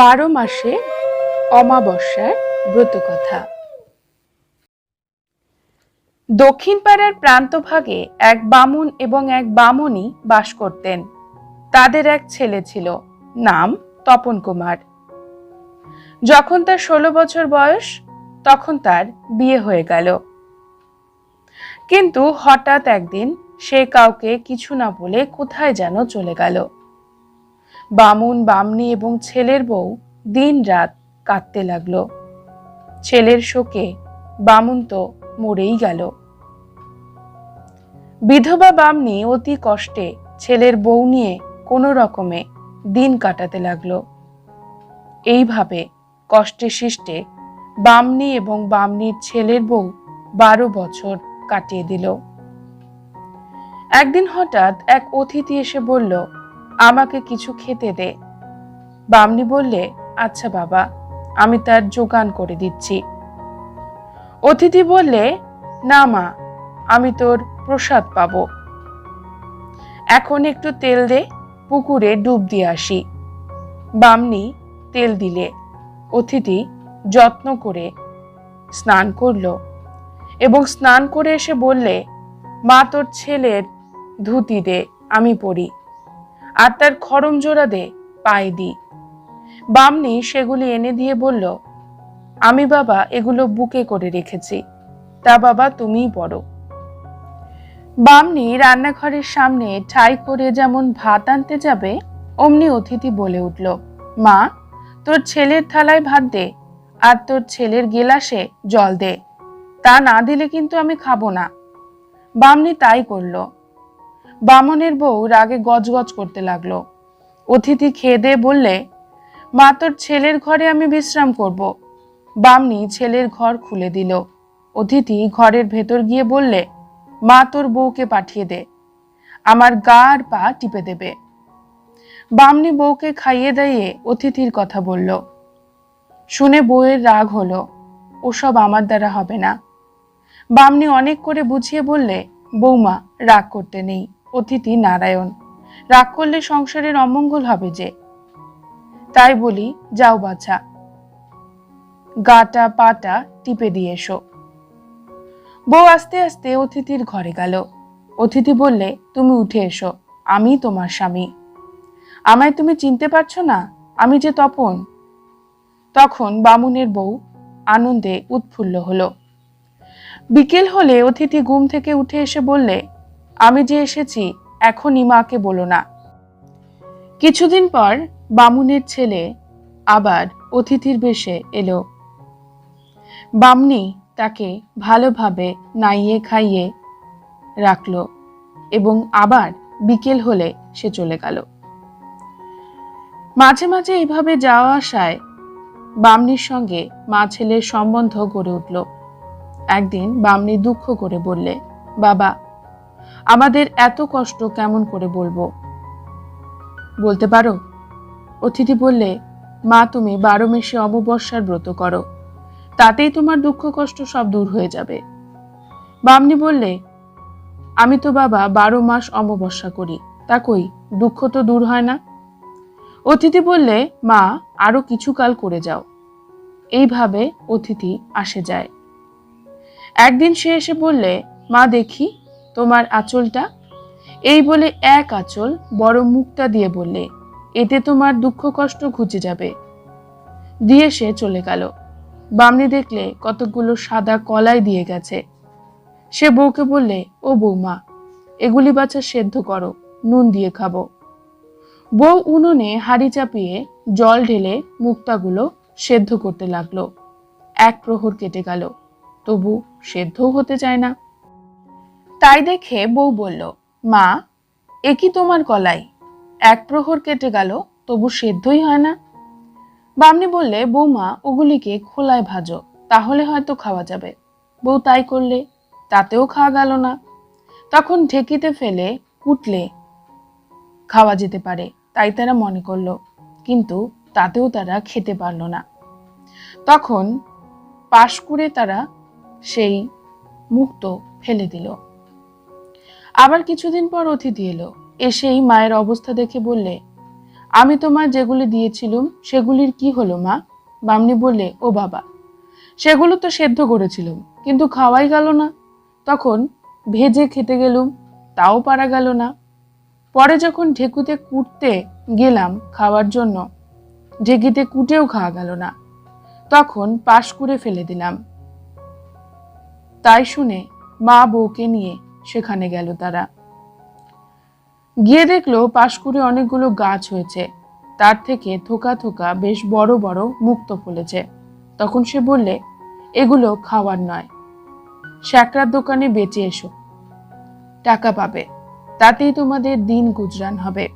বারো মাসে অমাবস্যার ব্রতকথা দক্ষিণ পাড়ার প্রান্তভাগে এক বামুন এবং এক বামুনি বাস করতেন। তাদের এক ছেলে ছিল, নাম তপন কুমার। যখন তার ষোলো বছর বয়স, তখন তার বিয়ে হয়ে গেল। কিন্তু হঠাৎ একদিন সে কাউকে কিছু না বলে কোথায় যেন চলে গেল। বামুন, বামনি এবং ছেলের বউ দিন রাত কাঁদতে লাগল। ছেলের শোকে বামুন তো মরেই গেল। বিধবা বামনি অতি কষ্টে ছেলের বউ নিয়ে কোনো রকমে দিন কাটাতে লাগল। এইভাবে কষ্টে শিষ্টে বামনি এবং বামনির ছেলের বউ বারো বছর কাটিয়ে দিল। একদিন হঠাৎ এক অতিথি এসে বলল আমাকে কিছু খেতে দে। বামনি বললে আচ্ছা বাবা, আমি তার যোগান করে দিচ্ছি। অতিথি বললে, না মা, আমি তোর প্রসাদ পাবো। এখন একটু তেল দে, পুকুরে ডুব দিয়ে আসি। বামনি তেল দিলে। অতিথি যত্ন করে স্নান করল এবং স্নান করে এসে বললে, মা, তোর ছেলের ধুতি দে, আমি পরি। আর তার খরম জোড়া দে, পায়ে দি। বামনি সেগুলি এনে দিয়ে বলল, আমি বাবা, এগুলো বুকে করে রেখেছি। তা বাবা, তুমিই পড়ো। বামনি রান্নাঘরের সামনে ঠাই করে যেমন ভাত আনতে যাবে, অমনি অতিথি বলে উঠল, মা, তোর ছেলের থালায় ভাত দে, আর তোর ছেলের গেলাসে জল দে। তা না দিলে কিন্তু আমি খাব না। বামনি তাই করল। বামনের বউ রাগে গজগজ করতে লাগল। অতিথি খেয়ে বললে, মা, তোর ছেলের ঘরে আমি বিশ্রাম করব। বামনি ছেলের ঘর খুলে দিল। অতিথি ঘরের ভেতর গিয়ে বললে, মা, তোর বউকে পাঠিয়ে দে। আমার গা আর পা টিপে দেবে। বামনি বউকে খাইয়ে দাইয়ে অতিথির কথা বলল। শুনে বউয়ের রাগ হলো, ওসব আমার দ্বারা হবে না। বামনি অনেক করে বুঝিয়ে বললে বৌমা রাগ করতে নেই। অতিথি নারায়ণ। রাগ করলে সংসারের অমঙ্গল হবে যে। তাই বলি, যাও বাছা। গাটা পাটা টিপে দিয়ে এসো। বউ আস্তে আস্তে অতিথির ঘরে গেল। অতিথি বললে, তুমি উঠে এসো, আমি তোমার স্বামী। আমায় তুমি চিনতে পারছ না? আমি যে তপন। তখন বামুনের বউ আনন্দে উৎফুল্ল হলো। বিকেল হলে অতিথি ঘুম থেকে উঠে এসে বললে আমি যে এসেছি, এখনই মাকে বলো না। কিছুদিন পর বামুনের ছেলে আবার অতিথির বেশে এলো। বামনি তাকে ভালোভাবে নাইয়ে খাইয়ে রাখল এবং আবার বিকেল হলে সে চলে গেল। মাঝে মাঝে এইভাবে যাওয়া আসায় বামনির সঙ্গে মা ছেলের সম্বন্ধ গড়ে উঠল। একদিন বামনি দুঃখ করে বললে, বাবা আমাদের এত কষ্ট কেমন করে বলব? বলতে পারো? অতিথি বললে, মা, তুমি বারো মেশে অমাবস্যার ব্রত করো। তাতেই তোমার দুঃখ কষ্ট সব দূর হয়ে যাবে। বামনি বললে, আমি তো বাবা বারো মাস অমাবস্যা করি। তা কই, দুঃখ তো দূর হয় না? অতিথি বললে, মা, আরও কিছু কাল করে যাও। এইভাবে অতিথি আসে যায়। একদিন সে এসে বললে, মা, দেখি তোমার আঁচলটা? এই বলে এক আঁচল বড় মুক্তা দিয়ে বললে, এতে তোমার দুঃখ কষ্ট ঘুচে যাবে। দিয়ে সে চলে গেল। বামনি দেখলে কতগুলো সাদা কলাই দিয়ে গেছে। সে বউকে বললে, ও বৌমা, এগুলি বাচ্চা সেদ্ধ করো, নুন দিয়ে খাব। বউ উনুনে হাড়ি চাপিয়ে জল ঢেলে মুক্তাগুলো সেদ্ধ করতে লাগল। এক প্রহর কেটে গেল। তবু সেদ্ধও হতে চায় না। তাই দেখে বউ বলল, মা, এ কি তোমার কলাই? এক প্রহর কেটে গেল, তবু সেদ্ধই হয় না? বামনি বললে, বৌমা, ওগুলিকে খোলায় ভাজো, তাহলে হয়তো খাওয়া যাবে। বউ তাই করলে, তাতেও খাওয়া গেল না। তখন ঢেকিতে ফেলে কুটলে খাওয়া যেতে পারে, তাই তারা মনে করল, কিন্তু তাতেও তারা খেতে পারল না। তখন পাশ করে তারা সেই মুক্ত ফেলে দিল। আবার কিছুদিন পর অতিথি এলো। এসেই মায়ের অবস্থা দেখে বললে, আমি তোমার যেগুলি দিয়েছিলুম, সেগুলির কি হলো মা? বামনি বললে, ও বাবা, সেগুলো তো সেদ্ধ করেছিলুম, কিন্তু খাওয়াই গেল না। তখন ভেজে খেতে গেলুম, তাও পারা গেল না। পরে যখন ঢেকুতে কুটতে গেলাম খাওয়ার জন্য, ঢেকিতে কুটেও খাওয়া গেল না। তখন পাশ করে ফেলে দিলাম। তাই শুনে মা বউকে নিয়ে সেখানে গেল তারা। গিয়ে দেখল পাশকুড়ে অনেকগুলো গাছ হয়েছে। তার থেকে থোকা থোকা বেশ বড় বড় মুক্ত ফলেছে। তখন সে বললে, এগুলো খাওয়ার নয়। শ্যাকরার দোকানে বেচে এসো। টাকা পাবে। তাতেই তোমাদের দিন গুজরান হবে।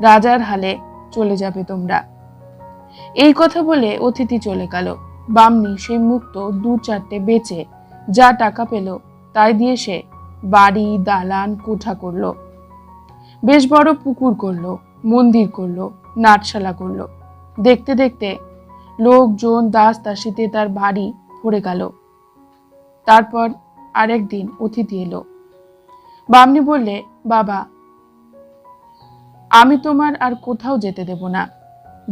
রাজার হালে চলে যাবে তোমরা। এই কথা বলে অতিথি চলে গেল। বামনি সেই মুক্ত দু চারটে বেচে যা টাকা পেল, তাই দিয়ে সে বাড়ি, দালান, কোঠা করল। বেশ বড় পুকুর করল, মন্দির করল, নাটশালা করল। দেখতে দেখতে লোকজন, দাস দাসিতে তার বাড়ি ভরে গেল। তারপর আরেকদিন অতিথি এলো। বামনি বললে, বাবা, আমি তোমার আর কোথাও যেতে দেব না।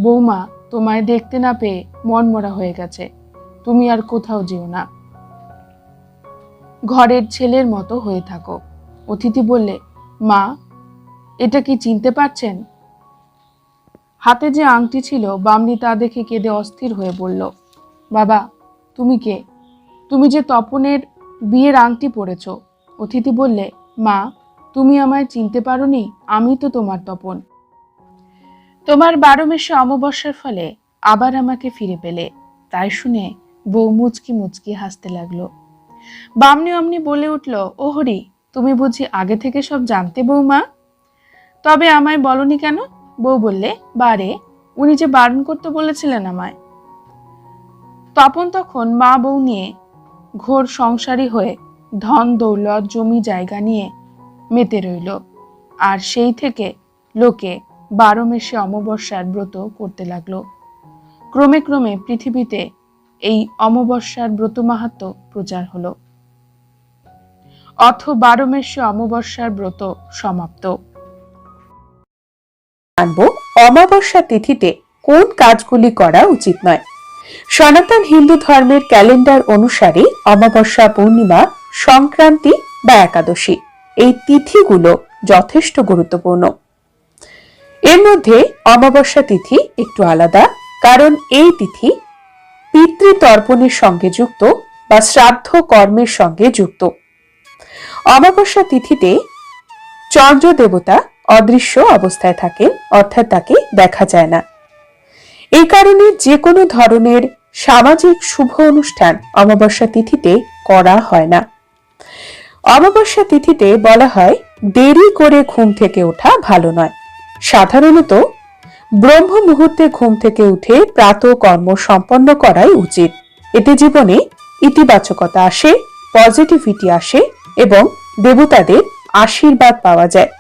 বৌমা, তোমায় দেখতে না পেয়ে মনমরা হয়ে গেছে। তুমি আর কোথাও যেও না। ঘরের ছেলের মতো হয়ে থাকো। অতিথি বললে, মা, এটা কি চিনতে পারছেন? হাতে যে আংটি ছিল, বামনি তা দেখে কেঁদে অস্থির হয়ে বলল, বাবা, তুমি কে? তুমি যে তপনের বিয়ের আংটি পরেছ? অতিথি বললে, মা, তুমি আমায় চিনতে পারোনি, আমি তো তোমার তপন। তোমার বারো মেশে অমাবস্যার ফলে আবার আমাকে ফিরে পেলে। তাই শুনে বউ মুচকি মুচকি হাসতে লাগল। বামনি অমনি বলে উঠল ও হরি তুমি বুঝি আগে থেকে সব জানতে বৌমা? তবে আমায় বলনি কেন? বউ বললে, বারে, উনি যে বারণ করতে বলেছিলেন আমায়। তপন তখন মা বউ নিয়ে ঘোর সংসারী হয়ে ধন দৌলত জমি জায়গা নিয়ে মেতে রইল। আর সেই থেকে লোকে বারো মেশে অমাবস্যার ব্রত করতে লাগল। ক্রমে ক্রমে পৃথিবীতে এই অমাবস্যার ব্রত মাহাত্ম প্রচার হল। অথ বারো মেশে অমাবস্যার ব্রত সমাপ্ত। জানব অমাবস্যা তিথিতে কোন কাজগুলি করা উচিত নয়। সনাতন হিন্দু ধর্মের ক্যালেন্ডার অনুসারে অমাবস্যা পূর্ণিমা, সংক্রান্তি বা একাদশী, এই তিথিগুলো যথেষ্ট গুরুত্বপূর্ণ। এর মধ্যে অমাবস্যা তিথি একটু আলাদা, কারণ এই তিথি পিতৃতর্পণের সঙ্গে যুক্ত বা শ্রাদ্ধ কর্মের সঙ্গে যুক্ত। অমাবস্যা তিথিতে চন্দ্র দেবতা অদৃশ্য অবস্থায় থাকেন, অর্থাৎ তাকে দেখা যায় না। এই কারণে যে কোনো ধরনের সামাজিক শুভ অনুষ্ঠান অমাবস্যা তিথিতে করা হয় না। অমাবস্যা তিথিতে বলা হয়, দেরি করে ঘুম থেকে ওঠা ভালো নয়। সাধারণত ব্রহ্ম মুহূর্তে ঘুম থেকে উঠে প্রাত কর্ম সম্পন্ন করাই উচিত। এতে জীবনে ইতিবাচকতা আসে পজিটিভিটি আসে এবং দেবতাদের আশীর্বাদ পাওয়া যায়।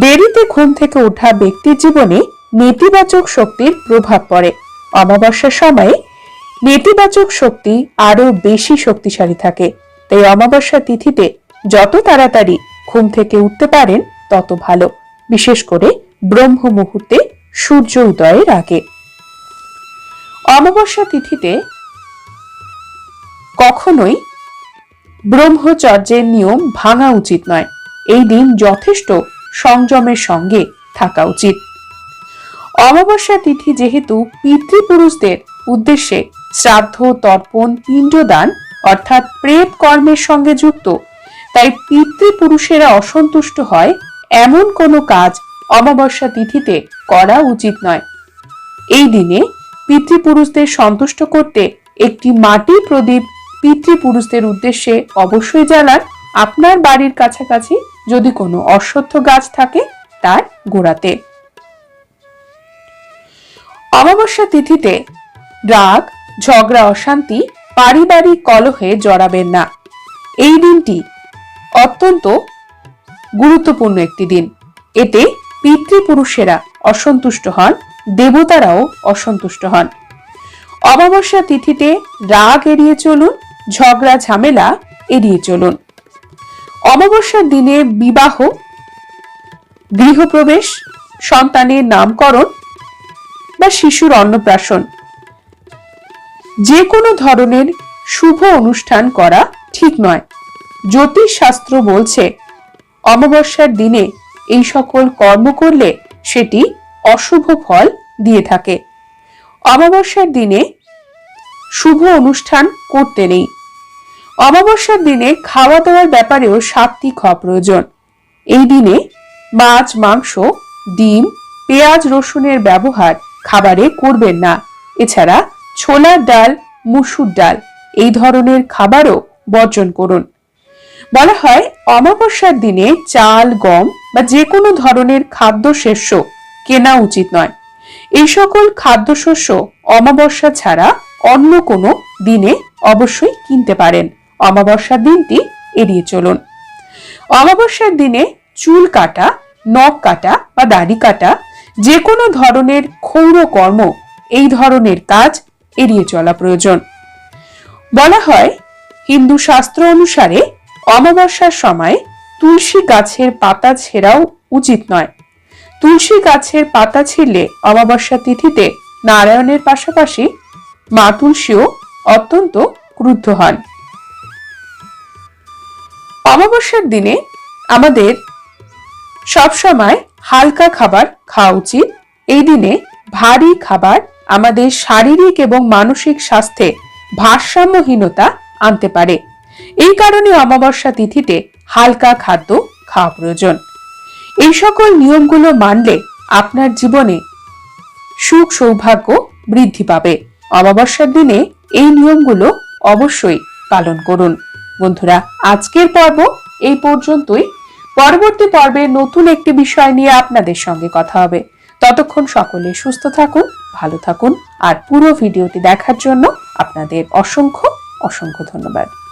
দেরিতে ঘুম থেকে ওঠা ব্যক্তির জীবনে নেতিবাচক শক্তির প্রভাব পড়ে। অমাবস্যার সময়ে নেতিবাচক শক্তি আরও বেশি শক্তিশালী থাকে। তাই অমাবস্যা তিথিতে যত তাড়াতাড়ি ঘুম থেকে উঠতে পারেন, তত ভালো। বিশেষ করে ব্রহ্ম মুহূর্তে সূর্য উদয়ের আগে। অমাবস্যা তিথিতে কখনোই ব্রহ্মচর্যের নিয়ম ভাঙা উচিত নয়। এই দিন যথেষ্ট সংযমের সঙ্গে থাকা উচিত। অমাবস্যা তিথি যেহেতু পিতৃপুরুষদের উদ্দেশ্যে শ্রাদ্ধ, তর্পণ, পিণ্ডদান অর্থাৎ প্রেত কর্মের সঙ্গে যুক্ত, তাই পিতৃপুরুষেরা অসন্তুষ্ট হয় এমন কোনো কাজ অমাবস্যা তিথিতে করা উচিত নয়। এই দিনে পিতৃপুরুষদের সন্তুষ্ট করতে একটি মাটি প্রদীপ পিতৃপুরুষদের উদ্দেশ্যে অবশ্যই জ্বালান। আপনার বাড়ির কাছাকাছি যদি কোনো অশ্বত্থ গাছ থাকে, তার গোড়াতে। অমাবস্যা তিথিতে রাগ, ঝগড়া, অশান্তি পারিবারিক কলহে জড়াবেন না। এই দিনটি অত্যন্ত গুরুত্বপূর্ণ একটি দিন। এতে পিতৃপুরুষেরা অসন্তুষ্ট হন, দেবতারাও অসন্তুষ্ট হন। অমাবস্যা তিথিতে রাগ এড়িয়ে চলুন, ঝগড়া, ঝামেলা এড়িয়ে চলুন। অমাবস্যার দিনে বিবাহ, গৃহপ্রবেশ, সন্তানের নামকরণ বা শিশুর অন্নপ্রাশন। যে কোনো ধরনের শুভ অনুষ্ঠান করা ঠিক নয়। জ্যোতিষ শাস্ত্র বলছে, অমাবস্যার দিনে এই সকল কর্ম করলে সেটি অশুভ ফল দিয়ে থাকে। অমাবস্যার দিনে শুভ অনুষ্ঠান করতে নেই। অমাবস্যার দিনে খাওয়া দাওয়ার ব্যাপারেও সাত্বিক হওয়া প্রয়োজন। এই দিনে মাছ, মাংস, ডিম, পেঁয়াজ, রসুনের ব্যবহার খাবারে করবেন না। এছাড়া ছোলার ডাল, মুসুর ডাল এই ধরনের খাবারও বর্জন করুন। বলা হয়, অমাবস্যার দিনে চাল, গম বা যে কোনো ধরনের খাদ্যশস্য কেনা উচিত নয়। এই সকল খাদ্যশস্য অমাবস্যা ছাড়া অন্য কোনো দিনে অবশ্যই কিনতে পারেন। অমাবস্যার দিনটি এড়িয়ে চলুন। অমাবস্যার দিনে চুল কাটা, নখ কাটা বা দাড়ি কাটা যে কোনো ধরনের ক্ষৌর কর্ম, এই ধরনের কাজ এড়িয়ে চলা প্রয়োজন। বলা হয়, হিন্দু শাস্ত্র অনুসারে অমাবস্যার সময় তুলসী গাছের পাতা ছেঁড়াও উচিত নয়। তুলসী গাছের পাতা ছিঁড়লে অমাবস্যা তিথিতে নারায়ণের পাশাপাশি মা তুলসীও অত্যন্ত ক্রুদ্ধ হন। অমাবস্যার দিনে আমাদের সবসময় হালকা খাবার খাওয়া উচিত। এই দিনে ভারী খাবার আমাদের শারীরিক এবং মানসিক স্বাস্থ্যে ভারসাম্যহীনতা আনতে পারে। এই কারণে অমাবস্যা তিথিতে হালকা খাদ্য খাওয়া প্রয়োজন। এই সকল নিয়মগুলো মানলে আপনার জীবনে সুখ সৌভাগ্য বৃদ্ধি পাবে। অমাবস্যার দিনে এই নিয়মগুলো অবশ্যই পালন করুন। বন্ধুরা, আজকের পর্ব এই পর্যন্তই। পরবর্তী পর্বে নতুন একটি বিষয় নিয়ে আপনাদের সঙ্গে কথা হবে। ততক্ষণ সকলে সুস্থ থাকুন, ভালো থাকুন, আর পুরো ভিডিওটি দেখার জন্য আপনাদের অসংখ্য অসংখ্য ধন্যবাদ।